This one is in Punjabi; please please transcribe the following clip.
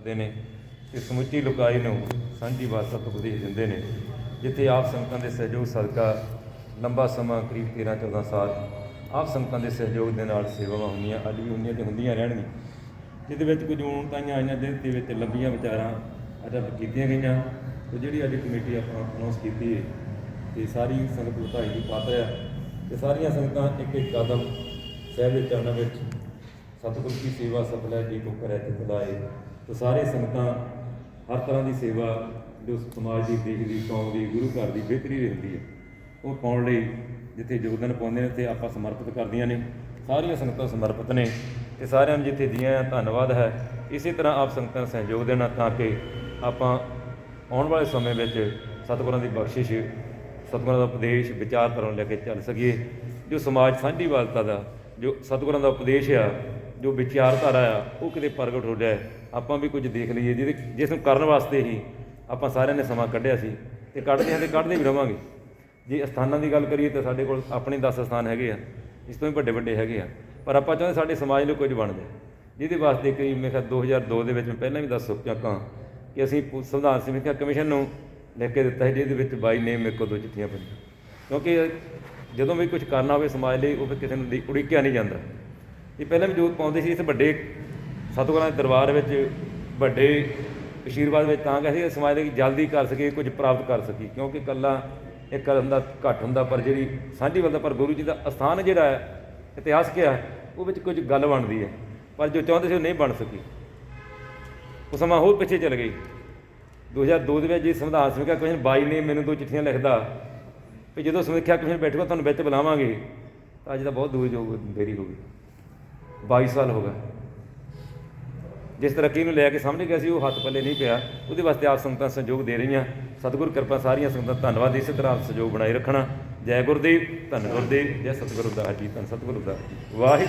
ਕਰਦੇ ਨੇ ਤੇ ਸਮੁੱਚੀ ਲੋਕਾਈ ਨੂੰ ਸਾਂਝੀ ਵਾਸਤਾ ਤੋਂ ਉਪਦੇਸ਼ ਦਿੰਦੇ ਨੇ, ਜਿੱਥੇ ਆਪ ਸੰਗਤਾਂ ਦੇ ਸਹਿਯੋਗ ਸਦਕਾ ਲੰਬਾ ਸਮਾਂ ਕਰੀਬ 13 14 ਸਾਲ ਆਪ ਸੰਗਤਾਂ ਦੇ ਸਹਿਯੋਗ ਦੇ ਨਾਲ ਸੇਵਾਵਾਂ ਹੁੰਦੀਆਂ, ਅੱਜ ਵੀ ਹੁੰਦੀਆਂ ਤੇ ਹੁੰਦੀਆਂ ਰਹਿਣਗੀਆਂ। ਜਿਹਦੇ ਵਿੱਚ ਕੁਝ ਊਣਤਾਈਆਂ ਆਈਆਂ, ਜਿਹਦੇ ਵਿੱਚ ਲੰਬੀਆਂ ਵਿਚਾਰਾਂ ਅੱਜ ਕੀਤੀਆਂ ਗਈਆਂ, ਤੇ ਜਿਹੜੀ ਅੱਜ ਕਮੇਟੀ ਆਪਾਂ ਅਨਾਉਂਸ ਕੀਤੀ ਹੈ, ਤੇ ਸਾਰੀ ਸੰਗਤ ਵਧਾਈ ਦੀ ਪਾਤਰ ਹੈ ਤੇ ਸਾਰੀਆਂ ਸੰਗਤਾਂ ਇੱਕ ਇੱਕ ਕਦਮ ਸਾਹਿਬ ਦੇ ਚਰਨਾਂ ਵਿੱਚ ਸਤਿਗੁਰ ਦੀ ਸੇਵਾ ਸਫਲ ਹੈ ਜੀ ਕੋ ਕਰੇ ਤੇ ਭਲਾਏ ਤੇ ਸਾਰੇ ਸੰਗਤਾਂ ਹਰ ਤਰ੍ਹਾਂ ਦੀ ਸੇਵਾ ਜੋ ਸਮਾਜ ਦੀ, ਦੇਸ਼ ਦੀ, ਕੌਮ ਦੀ, ਗੁਰੂ ਘਰ ਦੀ ਬਿਹਤਰੀ ਰਹਿੰਦੀ ਹੈ, ਉਹ ਪਾਉਣ ਲਈ ਜਿੱਥੇ ਯੋਗਦਾਨ ਪਾਉਂਦੇ ਨੇ ਤੇ ਆਪਾਂ ਸਮਰਪਿਤ ਕਰਦੀਆਂ ਨੇ। ਸਾਰੀਆਂ ਸੰਗਤਾਂ ਸਮਰਪਿਤ ਨੇ ਤੇ ਸਾਰਿਆਂ ਨੂੰ ਜਿੱਥੇ ਦੀਆਂ ਆ ਧੰਨਵਾਦ ਹੈ, ਇਸੇ ਤਰ੍ਹਾਂ ਆਪ ਸੰਗਤਾਂ ਨੂੰ ਸਹਿਯੋਗ ਦੇਣਾ ਤਾਂ ਕਿ ਆਪਾਂ ਆਉਣ ਵਾਲੇ ਸਮੇਂ ਵਿੱਚ ਸਤਿਗੁਰਾਂ ਦੀ ਬਖਸ਼ਿਸ਼, ਸਤਿਗੁਰਾਂ ਦਾ ਉਪਦੇਸ਼, ਵਿਚਾਰਧਾਰਾ ਨੂੰ ਲੈ ਕੇ ਚੱਲ ਸਕੀਏ। ਜੋ ਸਮਾਜ ਸਾਂਝੀਵਾਲਤਾ ਦਾ, ਜੋ ਸਤਿਗੁਰਾਂ ਦਾ ਉਪਦੇਸ਼ ਆ ਜੋ ਵਿਚਾਰਧਾਰਾ ਆ, ਉਹ ਕਿਤੇ ਪ੍ਰਗਟ ਹੋ ਜਾਏ। ਆਪਾਂ ਵੀ ਕੁਝ ਦੇਖ ਲਈਏ, ਜਿਹਦੇ ਜਿਸ ਨੂੰ ਕਰਨ ਵਾਸਤੇ ਹੀ ਆਪਾਂ ਸਾਰਿਆਂ ਨੇ ਸਮਾਂ ਕੱਢਿਆ ਸੀ, ਤੇ ਕੱਢਦੇ ਹਾਂ ਤੇ ਕੱਢਦੇ ਵੀ ਰਵਾਂਗੇ। ਜੇ ਅਸਥਾਨਾਂ ਦੀ ਗੱਲ ਕਰੀਏ ਤਾਂ ਸਾਡੇ ਕੋਲ ਆਪਣੇ 10 ਸਥਾਨ ਹੈਗੇ ਆ, ਇਸ ਤੋਂ ਵੀ ਵੱਡੇ ਵੱਡੇ ਹੈਗੇ ਆ। ਪਰ ਆਪਾਂ ਚਾਹੁੰਦੇ ਸਾਡੇ ਸਮਾਜ ਨੂੰ ਕੁਝ ਬਣ ਜਾਏ। ਜਿਹਦੇ ਵਾਸਤੇ ਕਈ ਮੈਂ ਕਿਹਾ 2002 ਦੇ ਵਿੱਚ ਮੈਂ ਪਹਿਲਾਂ ਵੀ ਦੱਸ ਚੁੱਕਾ ਕਿ ਅਸੀਂ ਸੰਵਿਧਾਨ ਸਮੀਖਿਆ ਕਮਿਸ਼ਨ ਨੂੰ ਲਿਖ ਕੇ ਦਿੱਤਾ ਹੈ ਜਿਹਦੇ ਵਿੱਚ ਬਾਈ ਨੇਮ ਮੇਰੇ ਕੋਲ ਦੋ ਚਿੱਠੀਆਂ ਪਈਆਂ ਕਿਉਂਕਿ ਜਦੋਂ ਵੀ ਕੁਝ ਕਰਨਾ ਹੋਵੇ ਸਮਾਜ ਲਈ, ਉਹ ਫਿਰ ਕਿਸੇ ਨੂੰ ਦੀ- ਉਡੀਕਿਆ ਨਹੀਂ ਜਾਂਦਾ। ਇਹ ਪਹਿਲਾਂ ਵੀ ਜੋਤ ਪਾਉਂਦੇ ਸੀ ਇਸ ਵੱਡੇ ਸਤਿਗੁਰਾਂ ਦੇ ਦਰਬਾਰ ਵਿੱਚ, ਵੱਡੇ ਆਸ਼ੀਰਵਾਦ ਵਿੱਚ, ਤਾਂ ਕਹਿੰਦੇ ਸਮਾਜ ਦੇ ਜਲਦੀ ਕਰ ਸਕੀਏ, ਕੁਝ ਪ੍ਰਾਪਤ ਕਰ ਸਕੀਏ, ਕਿਉਂਕਿ ਇਕੱਲਾ ਇੱਕ ਹੁੰਦਾ ਘੱਟ ਹੁੰਦਾ, ਪਰ ਜਿਹੜੀ ਸਾਂਝੀ ਵੱਲ ਦਾ, ਪਰ ਗੁਰੂ ਜੀ ਦਾ ਅਸਥਾਨ ਜਿਹੜਾ ਹੈ, ਇਤਿਹਾਸ ਕਿਹਾ ਉਹ ਵਿੱਚ ਕੁਝ ਗੱਲ ਬਣਦੀ ਹੈ, ਪਰ ਜੋ ਚਾਹੁੰਦੇ ਸੀ ਉਹ ਨਹੀਂ ਬਣ ਸਕੀ। ਉਹ ਸਮਾਂ ਹੋਰ ਪਿੱਛੇ ਚਲ ਗਈ। 2002 ਦੇ ਵਿੱਚ ਜੀ ਸੰਵਿਧਾਨ ਸਮੀਖਿਆ ਕਮਿਸ਼ਨ ਬਾਈ ਨੇ ਮੈਨੂੰ ਦੋ ਚਿੱਠੀਆਂ ਲਿਖਦਾ, ਵੀ ਜਦੋਂ ਸਮੀਖਿਆ ਕਮਿਸ਼ਨ ਬੈਠੂਗਾ, ਤੁਹਾਨੂੰ ਵਿੱਚ ਬੁਲਾਵਾਂਗੇ, ਤਾਂ ਅੱਜ ਤਾਂ ਬਹੁਤ ਦੂਰ ਜੋ ਦੇਰੀ ਹੋ ਗਈ। 22 ਸਾਲ ਹੋ ਗਏ। ਜਿਸ ਤਰੱਕੀ ਨੂੰ ਲੈ ਕੇ ਸਾਹਮਣੇ ਗਿਆ ਸੀ, ਉਹ ਹੱਥ ਪੱਲੇ ਨਹੀਂ ਪਿਆ। ਉਹਦੇ ਵਾਸਤੇ ਆਪ ਸੰਗਤਾਂ ਸਹਿਯੋਗ ਦੇ ਰਹੀਆਂ। ਸਤਿਗੁਰ ਕਿਰਪਾ ਸਾਰੀਆਂ ਸੰਗਤਾਂ ਧੰਨਵਾਦ। ਇਸੇ ਤਰ੍ਹਾਂ ਆਪ ਸਹਿਯੋਗ ਬਣਾਈ ਰੱਖਣਾ। ਜੈ ਗੁਰਦੇਵ, ਧੰਨ ਗੁਰਦੇਵ। ਜੈ ਸਤਿਗੁਰੂ ਦਾ ਜੀ ਧੰਨ ਸਤਿਗੁਰੂ ਦਾ। ਵਾਹਿਗੁਰੂ।